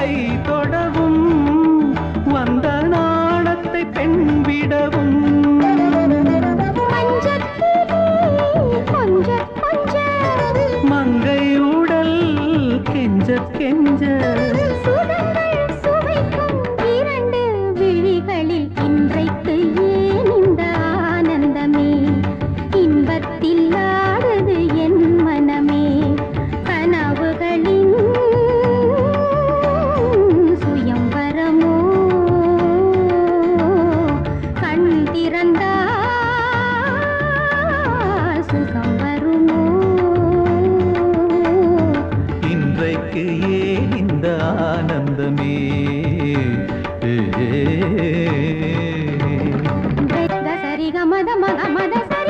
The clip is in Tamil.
கை தொடவும் வந்த நாணத்தை பெண் விடவும். மங்கை உடல் கெஞ்ச கெஞ்ச பிறந்தால் சுகம் வருமோ இன்றைக்கு ஏன் இந்த ஆனந்தமே? சரிக மத மத மத சரி.